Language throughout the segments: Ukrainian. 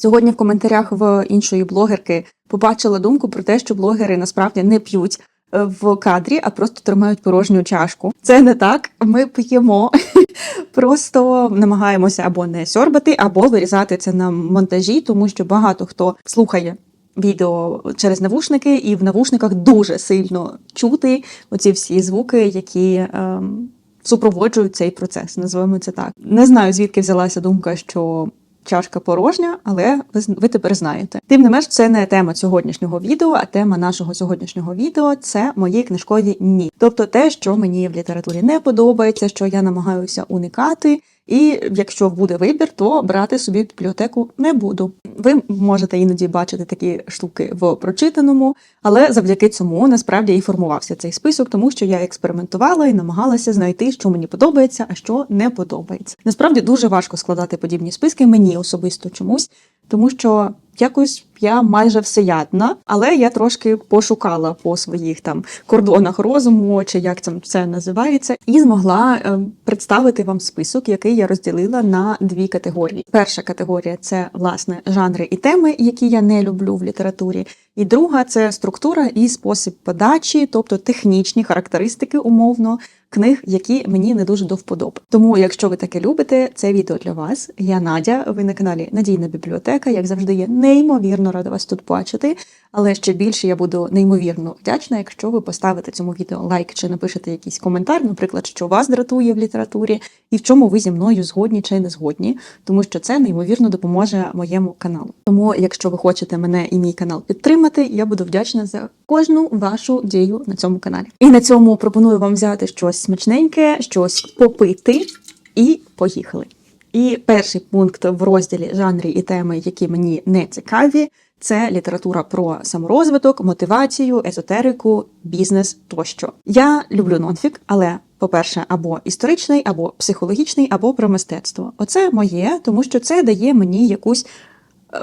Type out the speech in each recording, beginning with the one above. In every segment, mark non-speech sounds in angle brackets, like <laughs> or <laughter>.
Сьогодні в коментарях в іншої блогерки побачила думку про те, що блогери насправді не п'ють е, в кадрі, а просто тримають порожню чашку. Це не так. Ми п'ємо, <laughs> просто намагаємося або не сьорбати, або вирізати це на монтажі, тому що багато хто слухає. Відео через навушники, і в навушниках дуже сильно чути оці всі звуки, які ем, супроводжують цей процес. Називаємо це так. Не знаю, звідки взялася думка, що чашка порожня, але ви, ви тепер знаєте. Тим не менш, це не тема сьогоднішнього відео, а тема нашого сьогоднішнього відео це мої книжкові ні. Тобто те, що мені в літературі не подобається, що я намагаюся уникати. І якщо буде вибір, то брати собі бібліотеку не буду. Ви можете іноді бачити такі штуки в прочитаному, але завдяки цьому насправді і формувався цей список, тому що я експериментувала і намагалася знайти, що мені подобається, а що не подобається. Насправді дуже важко складати подібні списки мені особисто чомусь, тому що якось я майже всеядна, але я трошки пошукала по своїх там кордонах розуму, чи як там це називається, і змогла е, представити вам список, який я розділила на дві категорії. Перша категорія це власне жанри і теми, які я не люблю в літературі. І друга це структура і спосіб подачі, тобто технічні характеристики умовно книг, які мені не дуже до вподоби. Тому, якщо ви таке любите, це відео для вас. Я Надя. Ви на каналі Надійна бібліотека. Як завжди, я неймовірно рада вас тут бачити. Але ще більше я буду неймовірно вдячна, якщо ви поставите цьому відео лайк чи напишете якийсь коментар, наприклад, що вас дратує в літературі, і в чому ви зі мною згодні чи не згодні, тому що це неймовірно допоможе моєму каналу. Тому, якщо ви хочете мене і мій канал підтримати, я буду вдячна за кожну вашу дію на цьому каналі. І на цьому пропоную вам взяти щось смачненьке, щось попити, і поїхали. І перший пункт в розділі жанри і теми, які мені не цікаві, це література про саморозвиток, мотивацію, езотерику, бізнес тощо. Я люблю нонфік, але по-перше, або історичний, або психологічний, або про мистецтво. Оце моє, тому що це дає мені якусь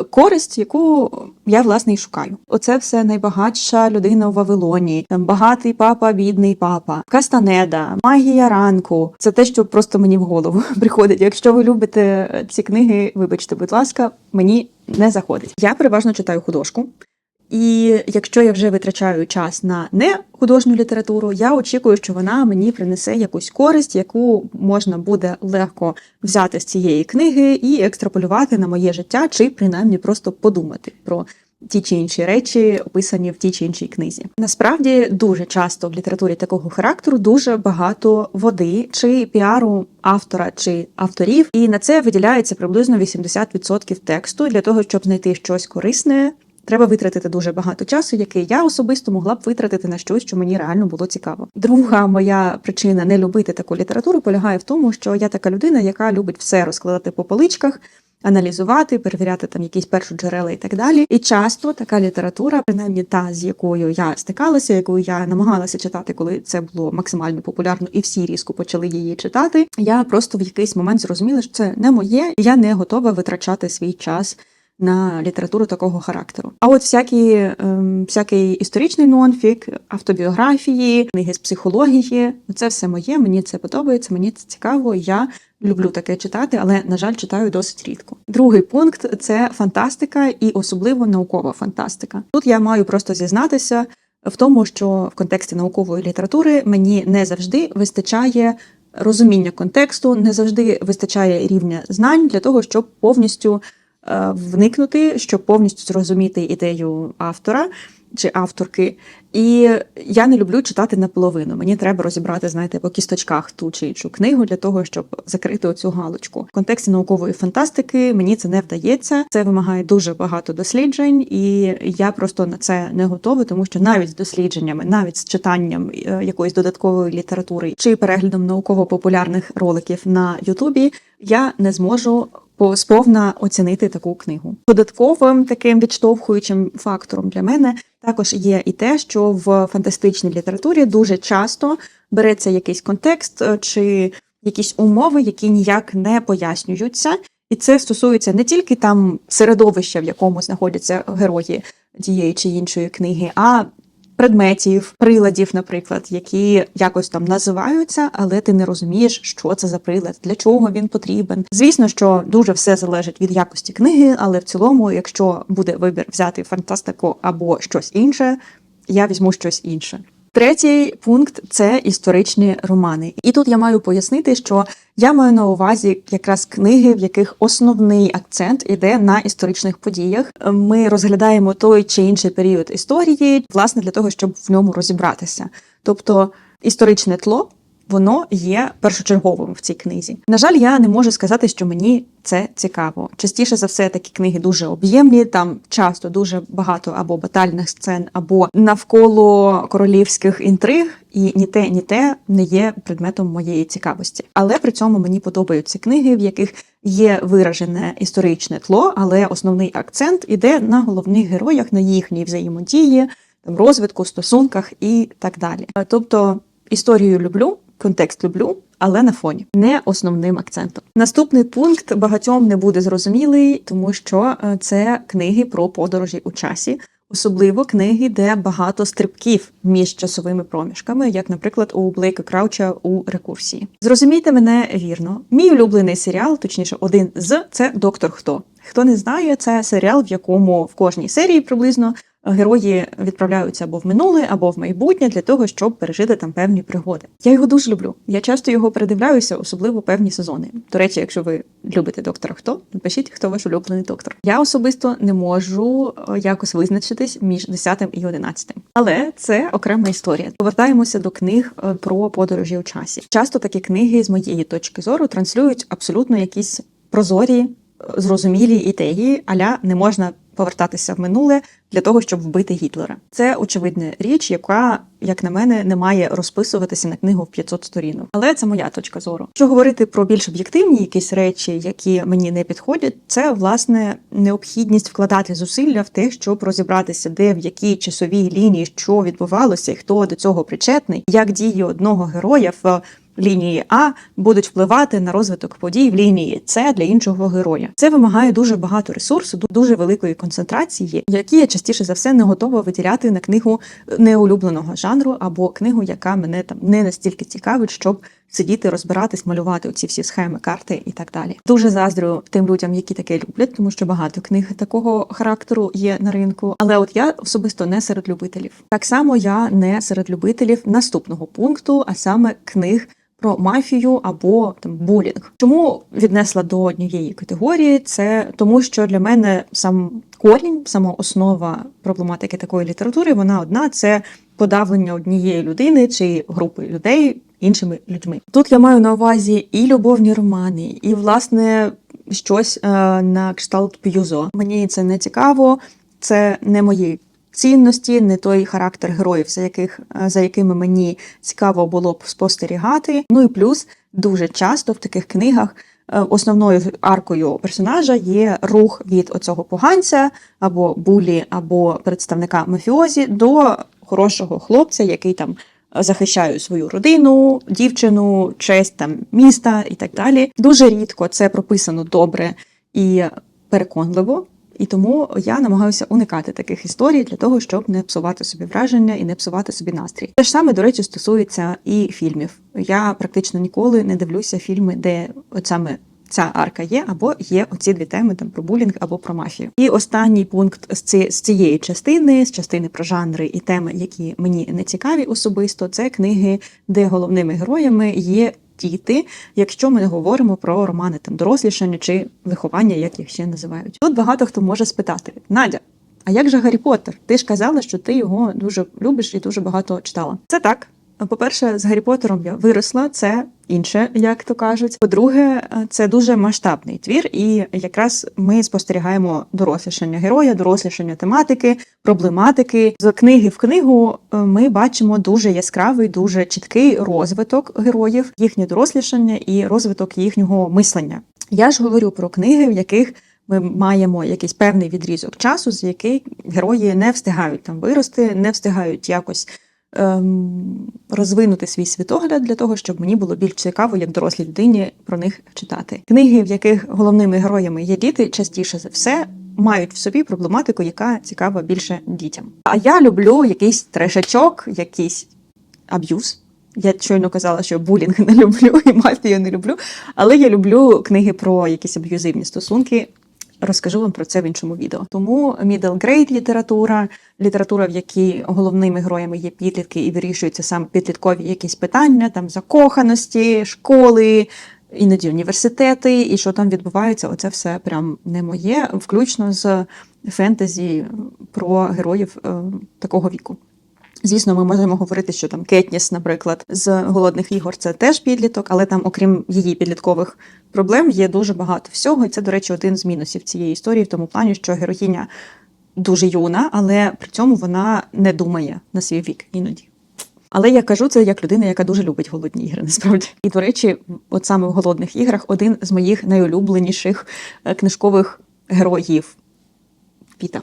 користь, яку я власне і шукаю. Оце все найбагатша людина у Вавилоні, там багатий папа, бідний папа, Кастанеда, магія ранку. Це те, що просто мені в голову <laughs> приходить. Якщо ви любите ці книги, вибачте, будь ласка, мені не заходить. Я переважно читаю художку. І якщо я вже витрачаю час на не художню літературу, я очікую, що вона мені принесе якусь користь, яку можна буде легко взяти з цієї книги і екстраполювати на моє життя, чи принаймні просто подумати про ті чи інші речі, описані в тій чи іншій книзі. Насправді дуже часто в літературі такого характеру дуже багато води чи піару автора чи авторів, і на це виділяється приблизно 80% тексту для того, щоб знайти щось корисне. Треба витратити дуже багато часу, який я особисто могла б витратити на щось, що мені реально було цікаво. Друга моя причина не любити таку літературу полягає в тому, що я така людина, яка любить все розкладати по поличках. Аналізувати, перевіряти там якісь першоджерела і так далі. І часто така література, принаймні та з якою я стикалася, якою я намагалася читати, коли це було максимально популярно, і всі різко почали її читати. Я просто в якийсь момент зрозуміла, що це не моє, і я не готова витрачати свій час на літературу такого характеру. А от всякі, ем, всякий історичний нонфік, автобіографії, книги з психології, це все моє. Мені це подобається, мені це цікаво. Я люблю таке читати, але на жаль, читаю досить рідко. Другий пункт це фантастика і особливо наукова фантастика. Тут я маю просто зізнатися в тому, що в контексті наукової літератури мені не завжди вистачає. Розуміння контексту не завжди вистачає рівня знань для того, щоб повністю вникнути, щоб повністю зрозуміти ідею автора чи авторки. І я не люблю читати наполовину. Мені треба розібрати, знаєте, по кісточках ту чи іншу книгу для того, щоб закрити оцю галочку. В контексті наукової фантастики мені це не вдається. Це вимагає дуже багато досліджень, і я просто на це не готова, тому що навіть з дослідженнями, навіть з читанням е, якоїсь додаткової літератури чи переглядом науково-популярних роликів на Ютубі, я не зможу сповна оцінити таку книгу. Додатковим таким відштовхуючим фактором для мене також є і те, що в фантастичній літературі дуже часто береться якийсь контекст е, чи якісь умови, які ніяк не пояснюються. І це стосується не тільки там середовища, в якому знаходяться герої тієї чи іншої книги, а предметів, приладів, наприклад, які якось там називаються, але ти не розумієш, що це за прилад, для чого він потрібен. Звісно, що дуже все залежить від якості книги, але в цілому, якщо буде вибір взяти фантастику або щось інше, я візьму щось інше. Третій пункт це історичні романи. І тут я маю пояснити, що я маю на увазі якраз книги, в яких основний акцент іде на історичних подіях. Ми розглядаємо той чи інший період історії, власне, для того, щоб в ньому розібратися. Тобто історичне тло. Воно є першочерговим в цій книзі. На жаль, я не можу сказати, що мені це цікаво. Частіше за все, такі книги дуже об'ємні. Там часто дуже багато або батальних сцен, або навколо королівських інтриг, і ні те, ні те не є предметом моєї цікавості. Але при цьому мені подобаються книги, в яких є виражене історичне тло, але основний акцент іде на головних героях, на їхній взаємодії, розвитку, стосунках і так далі. Тобто історію люблю. Контекст люблю, але на фоні, не основним акцентом. Наступний пункт багатьом не буде зрозумілий, тому що е, це книги про подорожі у часі, особливо книги, де багато стрибків між часовими проміжками, як, наприклад, у Блейка Крауча у рекурсії. Зрозумійте мене вірно. Мій улюблений серіал, точніше, один з це Доктор Хто. Хто не знає, це серіал, в якому в кожній серії приблизно герої відправляються або в минуле, або в майбутнє для того, щоб пережити там певні пригоди. Я його дуже люблю. Я часто його передивляюся, особливо певні сезони. До речі, якщо ви любите доктора, хто напишіть, хто ваш улюблений доктор. Я особисто не можу е, якось визначитись між 10 і 11. Але це окрема історія. Повертаємося до книг е, про подорожі у часі. Часто такі книги, з моєї точки зору, транслюють абсолютно якісь прозорі. е, Зрозумілі ідеї, аля не можна повертатися в минуле для того, щоб вбити Гітлера. Це очевидна річ, яка, як на мене, не має розписуватися на книгу в 500 сторінок. Але це моя точка зору. Що говорити про більш об'єктивні якісь речі, які мені не підходять, це власне необхідність вкладати зусилля в те, щоб розібратися, де в якій часовій лінії що відбувалося, і хто до цього причетний, як дії одного героя в лінії А будуть впливати на розвиток подій в лінії С для іншого героя. Це вимагає дуже багато ресурсу, дуже великої концентрації, які я частіше за все не готова виділяти на книгу неулюбленого жанру або книгу, яка мене там не настільки цікавить, щоб сидіти, розбиратись, малювати оці всі схеми, карти і так далі. Дуже заздрю тим людям, які таке люблять, тому що багато книг такого характеру є на ринку. Але от я особисто не серед любителів. Так само я не серед любителів наступного пункту, а саме книг. Про мафію або там булінг. Чому віднесла до однієї категорії? Це тому, що для мене сам корінь, сама основа проблематики такої літератури, вона одна це подавлення однієї людини чи групи людей іншими людьми. Тут я маю на увазі і любовні романи, і власне щось е, на кшталт п'юзо. Мені це не цікаво, це не мої цінності, не той характер героїв, за яких е, за якими мені цікаво було б спостерігати. Ну і плюс дуже часто в таких книгах. е, Основною аркою персонажа є рух від оцього поганця або булі, або представника мафіозі до хорошого хлопця, який там захищає свою родину, дівчину, честь там міста і так далі. Дуже рідко це прописано добре і переконливо. І тому я намагаюся уникати таких історій для того, щоб не псувати собі враження і не псувати собі настрій. Те ж саме, до речі, стосується і фільмів. Я практично ніколи не дивлюся фільми, де саме ця арка є, або є оці дві теми там про булінг або про мафію. І останній пункт з цієї частини, з частини про жанри і теми, які мені не цікаві особисто, це книги, де головними героями є. Діти, якщо ми говоримо про романи там дорослішання чи виховання, як їх ще називають, тут багато хто може спитати: Надя, а як же Гаррі Поттер? Ти ж казала, що ти його дуже любиш і дуже багато читала. Це так. По-перше, з Гаррі Поттером я виросла, це інше, як то кажуть. По-друге, це дуже масштабний твір, і якраз ми спостерігаємо дорослішання героя, дорослішання тематики, проблематики. З книги в книгу е, ми бачимо дуже яскравий, дуже чіткий розвиток героїв, їхнє дорослішання і розвиток їхнього мислення. Я ж говорю про книги, в яких ми маємо якийсь певний відрізок часу, з який герої не встигають там вирости, не встигають якось розвинути свій світогляд для того, щоб мені було більш цікаво, як дорослій людині про них читати. Книги, в яких головними героями є діти, частіше за все мають в собі проблематику, яка цікава більше дітям. А я люблю якийсь трешачок, якийсь аб'юз. Я щойно казала, що булінг <laughs> не люблю і мафію не люблю, але я люблю книги про якісь аб'юзивні стосунки. Розкажу вам про це в іншому відео. Тому middle grade література, література, в якій головними героями є підлітки і вирішуються саме підліткові якісь питання, там закоханості, школи, іноді університети, і що там відбувається, оце все прям не моє, включно з фентезі про героїв е, такого віку. Звісно, ми можемо говорити, що там Кетніс, наприклад, з голодних ігор це теж підліток, але там, окрім її підліткових проблем, є дуже багато всього. І це, до речі, один з мінусів цієї історії, в тому плані, що героїня дуже юна, але при цьому вона не думає на свій вік іноді. Але я кажу це як людина, яка дуже любить голодні ігри, насправді. І до речі, от саме в голодних іграх один з моїх найулюбленіших е, книжкових героїв Піта.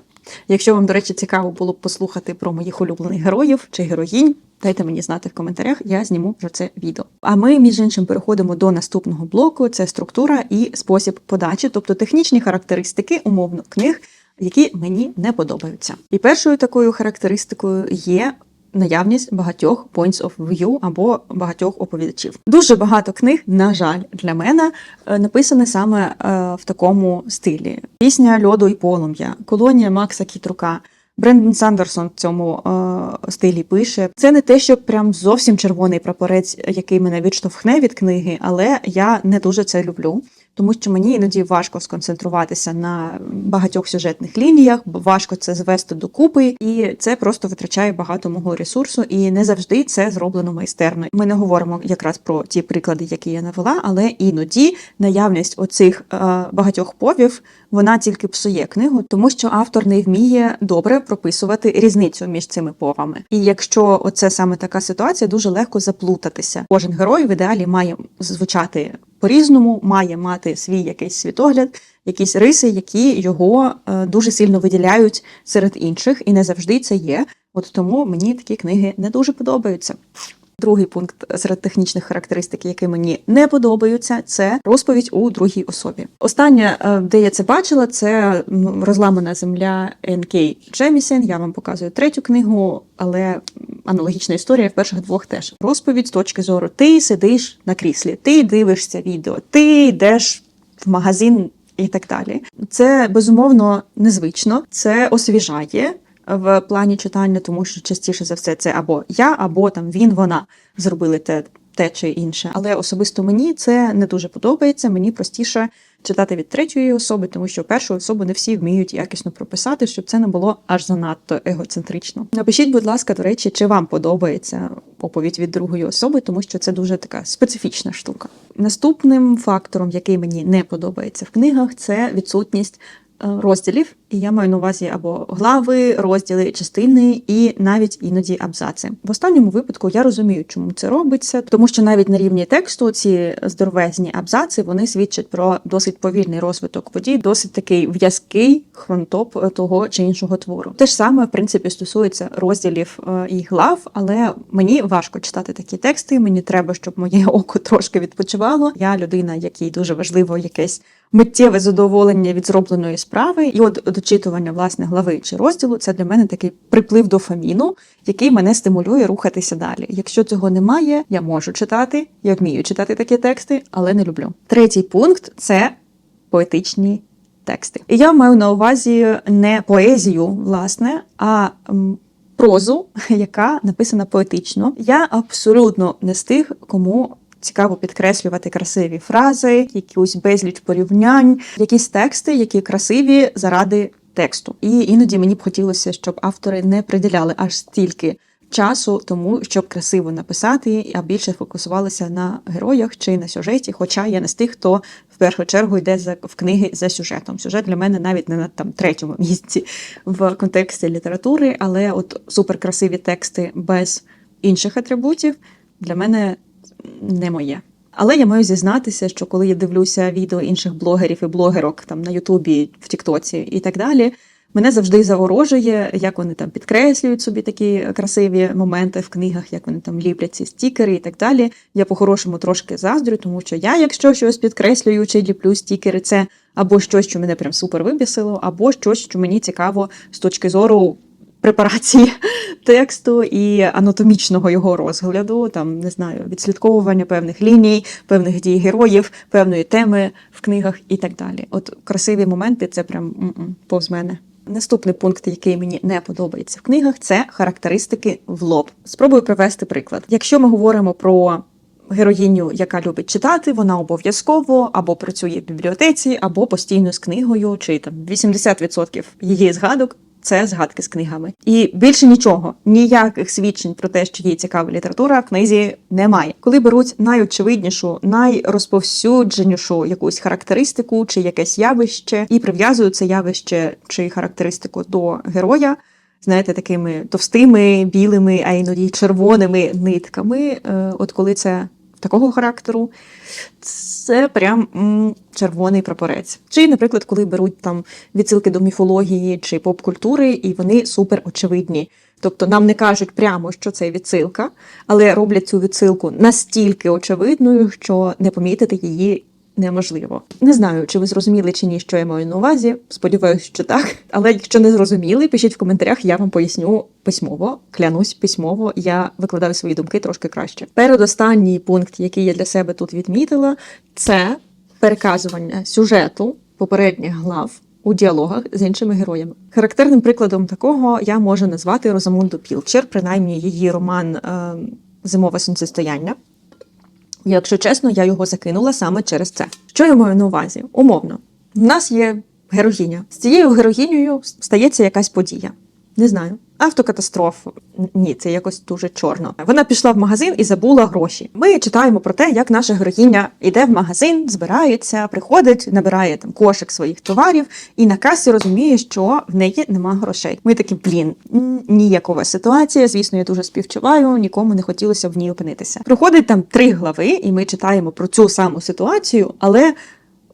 Якщо вам, до речі, цікаво було б послухати про моїх улюблених героїв чи героїнь, дайте мені знати в коментарях, я зніму про це відео. А ми, між іншим, переходимо до наступного блоку: це структура і спосіб подачі, тобто технічні характеристики, умовно, книг, які мені не подобаються. І першою такою характеристикою є. Наявність багатьох points of view або багатьох оповідачів. Дуже багато книг, на жаль, для мене е, написані саме е, в такому стилі: пісня льоду і полум'я, колонія Макса Кітрука. Брендон Сандерсон в цьому е, стилі пише. Це не те, що прям зовсім червоний прапорець, який мене відштовхне від книги, але я не дуже це люблю. Тому що мені іноді важко сконцентруватися на багатьох сюжетних лініях, важко це звести докупи, і це просто витрачає багато мого ресурсу, і не завжди це зроблено майстерно. Ми не говоримо якраз про ті приклади, які я навела, але іноді наявність оцих е, багатьох повів вона тільки псує книгу, тому що автор не вміє добре прописувати різницю між цими повами. І якщо оце саме така ситуація, дуже легко заплутатися. Кожен герой в ідеалі має звучати по-різному, має мати свій якийсь світогляд, якісь риси, які його е, дуже сильно виділяють серед інших, і не завжди це є. От тому мені такі книги не дуже подобаються. Другий пункт серед технічних характеристик, які мені не подобаються, це розповідь у другій особі. Останнє, е, де я це бачила, це розламана земля Н.К. Джемісен. Я вам показую третю книгу, але аналогічна історія в перших двох теж. Розповідь з точки зору: ти сидиш на кріслі, ти дивишся відео, ти йдеш в магазин і так далі. Це безумовно незвично, це освіжає в плані читання, тому що частіше за все це або я, або там він, вона зробили те, те чи інше. Але особисто мені це не дуже подобається. Мені простіше читати від третьої особи, тому що першу особу не всі вміють якісно прописати, щоб це не було аж занадто егоцентрично. Напишіть, будь ласка, до речі, чи вам подобається оповідь від другої особи, тому що це дуже така специфічна штука. Наступним фактором, який мені не подобається в книгах, це відсутність е, розділів, і я маю на увазі або глави, розділи, частини і навіть іноді абзаци. В останньому випадку я розумію, чому це робиться, тому що навіть на рівні тексту ці здоровезні абзаци вони свідчать про досить повільний розвиток подій, досить такий в'язкий хронтоп того чи іншого твору. Те ж саме в принципі стосується розділів е, і глав, але мені важко читати такі тексти. Мені треба, щоб моє <laughs> око трошки відпочивало. Я людина, якій дуже важливо якесь миттєве задоволення від зробленої справи, і от дочитування власне глави чи розділу це для мене такий приплив дофаміну, який мене стимулює рухатися далі. Якщо цього немає, я можу читати, я вмію читати такі тексти, але не люблю. Третій пункт це поетичні тексти. І я маю на увазі не поезію, власне, а прозу, <laughs> яка написана поетично. Я абсолютно не з тих, кому цікаво підкреслювати красиві фрази, якусь безліч порівнянь, якісь тексти, які красиві заради тексту. І іноді мені б хотілося, щоб автори не приділяли аж стільки часу тому, щоб красиво написати, а більше фокусувалися на героях чи на сюжеті. Хоча я не з тих, хто в першу чергу йде за в книги за сюжетом. Сюжет для мене навіть не на там третьому місці в контексті літератури, але от суперкрасиві тексти без інших атрибутів для мене не моє. Але я маю зізнатися, що коли я дивлюся відео інших блогерів і блогерок там на Ютубі, в Тіктоці і так далі, Мене завжди заворожує, як вони там підкреслюють собі такі красиві моменти в книгах, як вони там ліплять ці стікери і так далі. Я по-хорошому трошки заздрю, тому що я, якщо щось підкреслюю чи ліплю стікери, це або щось, що мене прям супер вибісило, або щось, що мені цікаво з точки зору препарації <laughs> тексту і анатомічного його розгляду, там не знаю, відслідковування певних ліній, певних дій героїв, певної теми в книгах і так далі. От красиві моменти це прям повз мене. Наступний пункт, який мені не подобається в книгах, це характеристики в лоб. Спробую привести приклад. Якщо ми говоримо про героїню, яка любить читати, вона обов'язково або працює в бібліотеці, або постійно з книгою, чи там 80% її згадок. Це згадки з книгами, і більше нічого, ніяких свідчень про те, що їй цікава література в книзі немає. Коли беруть найочевиднішу, найрозповсюдженішу якусь характеристику чи якесь явище, і прив'язують це явище чи характеристику до героя, знаєте, такими товстими, білими, а іноді червоними нитками. Е, От коли це такого характеру, це прям м, червоний прапорець. Чи, наприклад, коли беруть там відсилки до міфології чи поп-культури, і вони супер очевидні. Тобто нам не кажуть прямо, що це відсилка, але роблять цю відсилку настільки очевидною, що не помітити її неможливо. Не знаю, чи ви зрозуміли чи ні, що я маю на увазі. Сподіваюсь, що так. Але якщо не зрозуміли, пишіть в коментарях, я вам поясню письмово. Клянусь письмово, я викладаю свої думки трошки краще. Передостанній пункт, який я для себе тут відмітила, це переказування сюжету попередніх глав. У діалогах з іншими героями. Характерним прикладом такого я можу назвати Розамунду Пілчер, принаймні її роман е, Зимове сонцестояння. Якщо чесно, я його закинула саме через це. Що я маю на увазі? Умовно, в нас є героїня. З цією героїнею стається якась подія. Не знаю. Автокатастрофа. Ні, це якось дуже чорно. Вона пішла в магазин і забула гроші. Ми читаємо про те, як наша героїня йде в магазин, збирається, приходить, набирає там кошик своїх товарів, і на касі розуміє, що в неї нема грошей. Ми такі, блін, ніякова ситуація. Звісно, я дуже співчуваю, нікому не хотілося в ній опинитися. Проходить там три глави, і ми читаємо про цю саму ситуацію, але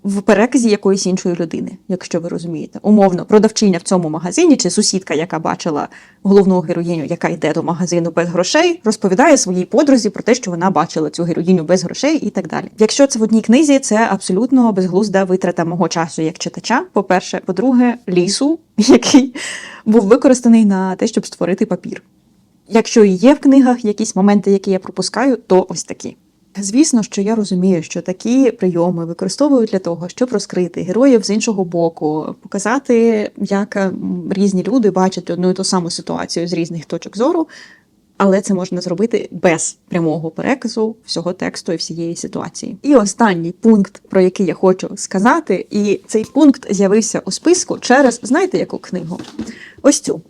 в переказі якоїсь іншої людини, якщо ви розумієте. Умовно, продавчиня в цьому магазині чи сусідка, яка бачила головну героїню, яка йде до магазину без грошей, розповідає своїй подрузі про те, що вона бачила цю героїню без грошей і так далі. Якщо це в одній книзі, це абсолютно безглузда витрата мого часу як читача. По-перше, по-друге, лісу, <laughs> який був використаний на те, щоб створити папір. Якщо і є в книгах якісь моменти, які я пропускаю, то ось такі. Звісно, що я розумію, що такі прийоми використовують для того, щоб розкрити героїв з іншого боку, показати, як різні люди бачать одну і ту саму ситуацію з різних точок зору, але це можна зробити без прямого переказу всього тексту і всієї ситуації. І останній пункт, про який я хочу сказати, і цей пункт з'явився у списку через знаєте яку книгу? Ось цю.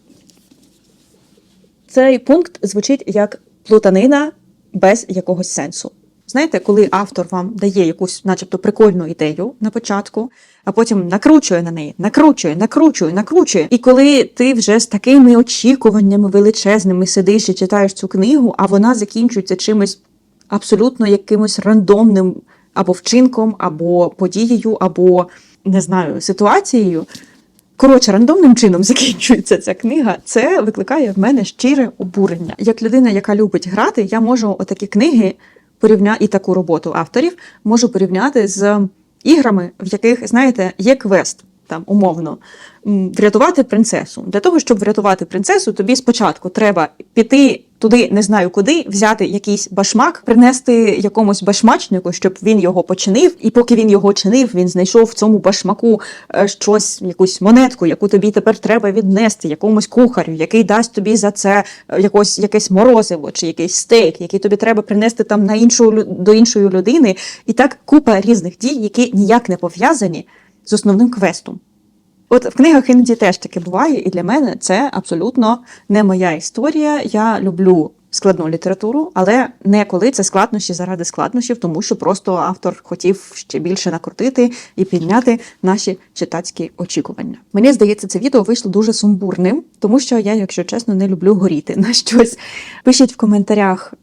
Цей пункт звучить як плутанина без якогось сенсу. Знаєте, коли автор вам дає якусь, начебто, прикольну ідею на початку, а потім накручує на неї, накручує, накручує, накручує. І коли ти вже з такими очікуваннями величезними сидиш і читаєш цю книгу, а вона закінчується чимось абсолютно якимось рандомним або вчинком, або подією, або не знаю, ситуацією. Коротше, рандомним чином <laughs> закінчується ця книга. Це викликає в мене щире обурення. Як людина, яка любить грати, я можу отакі книги порівняти і таку роботу авторів можу порівняти з іграми, в яких, знаєте, є квест. Там умовно врятувати принцесу. Для того, щоб врятувати принцесу, тобі спочатку треба піти туди, не знаю куди, взяти якийсь башмак, принести якомусь башмачнику, щоб він його починив. І поки він його чинив, він знайшов в цьому башмаку е, щось, якусь монетку, яку тобі тепер треба віднести якомусь кухарю, який дасть тобі за це е, якось якесь морозиво чи якийсь стейк, який тобі треба принести там на іншу до іншої людини. І так купа різних дій, які ніяк не пов'язані з основним квестом. От в книгах іноді теж таке буває, і для мене це абсолютно не моя історія. Я люблю складну літературу, але не коли це складнощі заради складнощів, тому що просто автор хотів ще більше накрутити і підняти наші читацькі очікування. Мені здається, це відео вийшло дуже сумбурним, тому що я, якщо чесно, не люблю горіти на щось. Пишіть в коментарях,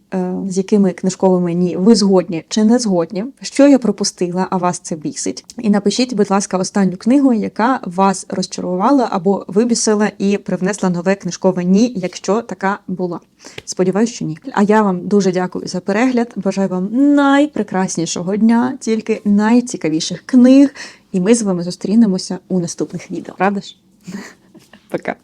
з якими книжковими ні ви згодні чи не згодні, що я пропустила, а вас це бісить. І напишіть, будь ласка, останню книгу, яка вас розчарувала або вибісила і привнесла нове книжкове ні, якщо така була. Сподіваюсь, що ні. А я вам дуже дякую за перегляд. Бажаю вам найпрекраснішого дня, тільки найцікавіших книг. І ми з вами зустрінемося у наступних відео. Правда ж? <laughs> Пока.